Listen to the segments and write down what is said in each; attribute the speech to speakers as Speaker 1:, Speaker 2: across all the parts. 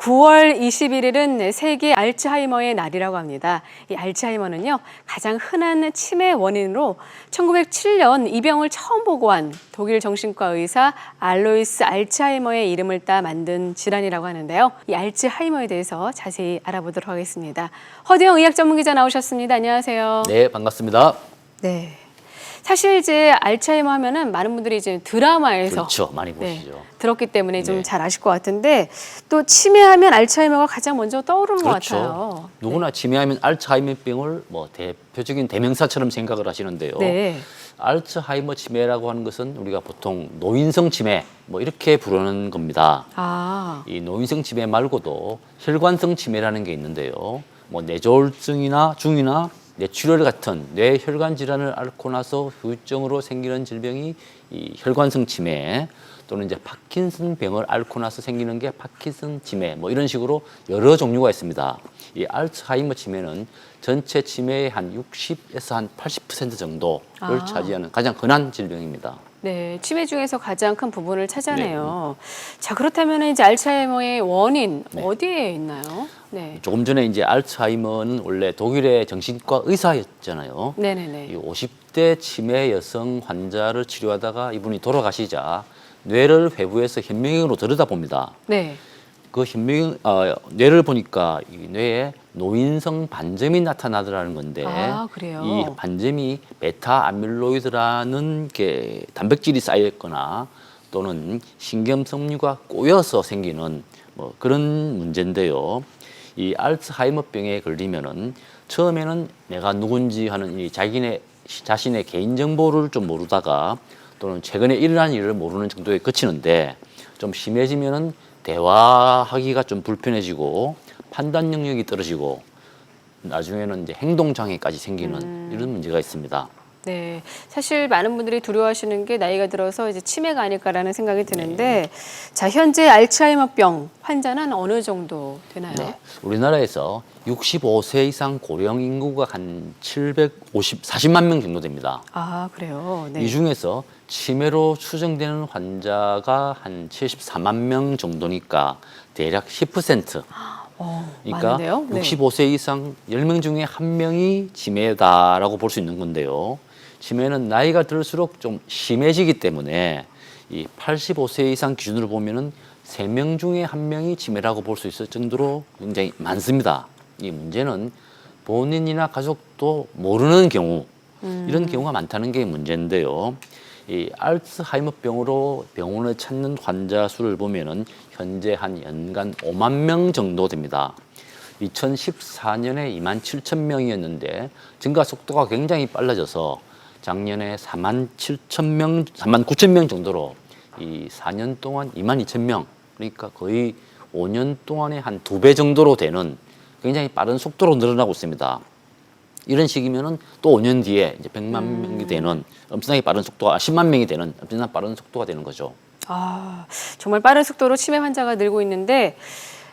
Speaker 1: 9월 21일은 세계 알츠하이머의 날이라고 합니다. 이 알츠하이머는요, 가장 흔한 치매 원인으로 1907년 이 병을 처음 보고한 독일 정신과 의사 알로이스 알츠하이머의 이름을 따 만든 질환이라고 하는데요. 이 알츠하이머에 대해서 자세히 알아보도록 하겠습니다. 허대영 의학 전문 기자 나오셨습니다. 안녕하세요.
Speaker 2: 네, 반갑습니다.
Speaker 1: 네. 사실 이제 알츠하이머 하면은 많은 분들이 이제 드라마에서
Speaker 2: 그렇죠. 많이
Speaker 1: 네,
Speaker 2: 보시죠.
Speaker 1: 들었기 때문에 좀
Speaker 2: 네.
Speaker 1: 잘 아실 것 같은데 또 치매하면 알츠하이머가 가장 먼저 떠오르는
Speaker 2: 그렇죠.
Speaker 1: 것 같아요.
Speaker 2: 누구나 치매하면 알츠하이머병을 뭐 대표적인 대명사처럼 생각을 하시는데요.
Speaker 1: 네.
Speaker 2: 알츠하이머 치매라고 하는 것은 우리가 보통 노인성 치매 뭐 이렇게 부르는 겁니다.
Speaker 1: 아,
Speaker 2: 이 노인성 치매 말고도 혈관성 치매라는 게 있는데요. 뭐 뇌졸중이나 중이나 뇌출혈 같은 뇌혈관 질환을 앓고 나서 후유증으로 생기는 질병이 이 혈관성 치매 또는 이제 파킨슨 병을 앓고 나서 생기는 게 파킨슨 치매 뭐 이런 식으로 여러 종류가 있습니다. 이 알츠하이머 치매는 전체 치매의 한 60에서 한 80% 정도를
Speaker 1: 아.
Speaker 2: 차지하는 가장 흔한 질병입니다.
Speaker 1: 네. 치매 중에서 가장 큰 부분을 차지하네요. 자, 그렇다면 이제 알츠하이머의 원인
Speaker 2: 네.
Speaker 1: 어디에 있나요? 네.
Speaker 2: 조금 전에 이제 알츠하이머는 원래 독일의 정신과 의사였잖아요.
Speaker 1: 네네네.
Speaker 2: 이 50대 치매 여성 환자를 치료하다가 이분이 돌아가시자 뇌를 외부에서 현미경으로 들여다봅니다.
Speaker 1: 네.
Speaker 2: 그 현미경 어, 뇌를 보니까 이 뇌에 노인성 반점이 나타나더라는 건데
Speaker 1: 아, 그래요?
Speaker 2: 이 반점이 베타 아밀로이드라는 게 단백질이 쌓여 있거나 또는 신경 섬유가 꼬여서 생기는 뭐 그런 문제인데요. 이 알츠하이머병에 걸리면은 처음에는 내가 누군지 하는 이 자기네 자신의 개인 정보를 좀 모르다가 또는 최근에 일어난 일을 모르는 정도에 그치는데 좀 심해지면은 대화하기가 좀 불편해지고 판단 능력이 떨어지고 나중에는 이제 행동 장애까지 생기는 이런 문제가 있습니다.
Speaker 1: 네. 사실 많은 분들이 두려워하시는 게 나이가 들어서 이제 치매가 아닐까라는 생각이 드는데 자, 현재 알츠하이머병 환자는 어느 정도 되나요?
Speaker 2: 네. 우리나라에서 65세 이상 고령 인구가 한 750, 40만 명 정도 됩니다.
Speaker 1: 아, 그래요. 네.
Speaker 2: 이 중에서 치매로 추정되는 환자가 한 74만 명 정도니까 대략 10%.
Speaker 1: 어,
Speaker 2: 그러니까?
Speaker 1: 네.
Speaker 2: 65세 이상 10명 중에 한 명이 치매다라고 볼 수 있는 건데요. 치매는 나이가 들수록 좀 심해지기 때문에 이 85세 이상 기준으로 보면은 3명 중에 한 명이 치매라고 볼 수 있을 정도로 굉장히 많습니다. 이 문제는 본인이나 가족도 모르는 경우 이런 경우가 많다는 게 문제인데요. 이 알츠하이머병으로 병원을 찾는 환자 수를 보면은 현재 한 연간 5만 명 정도 됩니다. 2014년에 2만 7천 명이었는데 증가 속도가 굉장히 빨라져서 작년에 4만 7천 명, 4만 9천 명 정도로 이 4년 동안 2만 2천 명, 그러니까 거의 5년 동안에 한 두 배 정도로 되는 굉장히 빠른 속도로 늘어나고 있습니다. 이런 식이면은 또 5년 뒤에 이제 100만 명이 되는 엄청나게 빠른 속도가 10만 명이 되는 엄청나게 빠른 속도가 되는 거죠.
Speaker 1: 아, 정말 빠른 속도로 치매 환자가 늘고 있는데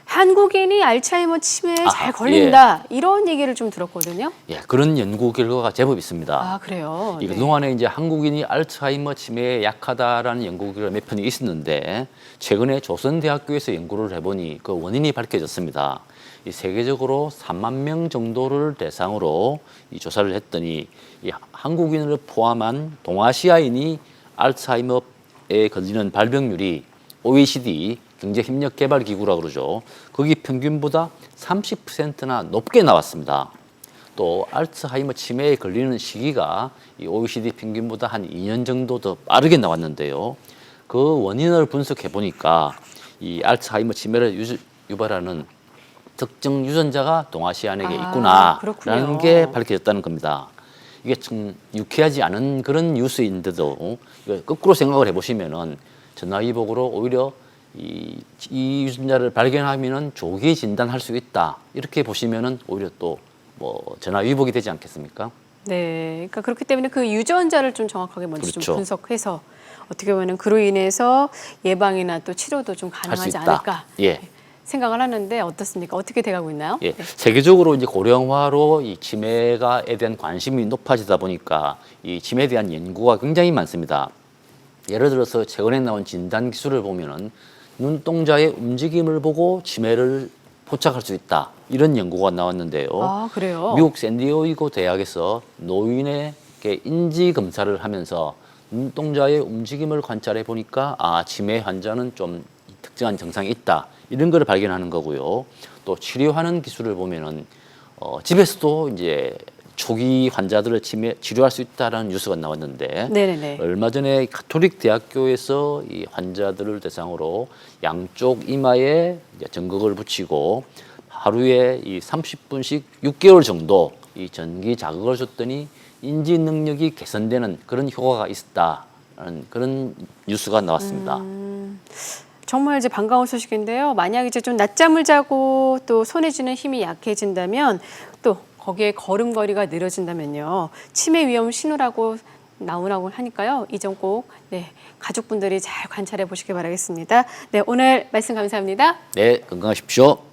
Speaker 1: 한국인이 알츠하이머 치매에
Speaker 2: 아,
Speaker 1: 잘 걸린다 이런 얘기를 좀 들었거든요.
Speaker 2: 예, 그런 연구 결과가 제법 있습니다.
Speaker 1: 아, 그래요.
Speaker 2: 이
Speaker 1: 네.
Speaker 2: 그동안에 이제 한국인이 알츠하이머 치매에 약하다라는 연구가 몇 편이 있었는데 최근에 조선대학교에서 연구를 해보니 그 원인이 밝혀졌습니다. 이 세계적으로 3만 명 정도를 대상으로 이 조사를 했더니 이 한국인을 포함한 동아시아인이 알츠하이머에 걸리는 발병률이 OECD 경제 협력 개발 기구라고 그러죠. 거기 평균보다 30%나 높게 나왔습니다. 또 알츠하이머 치매에 걸리는 시기가 이 OECD 평균보다 한 2년 정도 더 빠르게 나왔는데요. 그 원인을 분석해 보니까 이 알츠하이머 치매를 유- 유발하는 특정 유전자가 동아시안에게
Speaker 1: 아,
Speaker 2: 있구나라는
Speaker 1: 그렇군요.
Speaker 2: 게 밝혀졌다는 겁니다. 이게 좀 유쾌하지 않은 그런 뉴스인데도 이거 거꾸로 생각을 해보시면은 전화위복으로 오히려 이, 이 유전자를 발견하면은 조기 진단할 수 있다 이렇게 보시면은 오히려 또 뭐 전화 위복이 되지 않겠습니까?
Speaker 1: 네, 그러니까 그렇기 때문에 그 유전자를 좀 정확하게 먼저
Speaker 2: 그렇죠.
Speaker 1: 좀 분석해서 어떻게 보면 그로 인해서 예방이나 또 치료도 좀
Speaker 2: 할수
Speaker 1: 가능하지
Speaker 2: 있다.
Speaker 1: 않을까
Speaker 2: 예.
Speaker 1: 생각을 하는데 어떻습니까? 어떻게 돼가고 있나요?
Speaker 2: 예, 세계적으로 이제 고령화로 이 치매가에 대한 관심이 높아지다 보니까 이 치매에 대한 연구가 굉장히 많습니다. 예를 들어서 최근에 나온 진단 기술을 보면은 눈동자의 움직임을 보고 치매를 포착할 수 있다. 이런 연구가 나왔는데요.
Speaker 1: 아, 그래요?
Speaker 2: 미국 샌디에이고 대학에서 노인에게 인지 검사를 하면서 눈동자의 움직임을 관찰해 보니까 아 치매 환자는 좀 특정한 증상이 있다 이런 걸 발견하는 거고요. 또 치료하는 기술을 보면은 어, 집에서도 이제 초기 환자들을 치매 치료할 수 있다라는 뉴스가 나왔는데
Speaker 1: 네네네.
Speaker 2: 얼마 전에 가톨릭 대학교에서 이 환자들을 대상으로 양쪽 이마에 이제 전극을 붙이고 하루에 이 30분씩 6개월 정도 이 전기 자극을 줬더니 인지 능력이 개선되는 그런 효과가 있었다라는 그런 뉴스가 나왔습니다.
Speaker 1: 정말 이제 반가운 소식인데요. 만약 이제 좀 낮잠을 자고 또 손에 쥐는 힘이 약해진다면 또 거기에 걸음걸이가 느려진다면요. 치매 위험 신호라고 나오라고 하니까요. 이 점 꼭 네, 가족분들이 잘 관찰해 보시기 바라겠습니다. 네, 오늘 말씀 감사합니다.
Speaker 2: 네, 건강하십시오.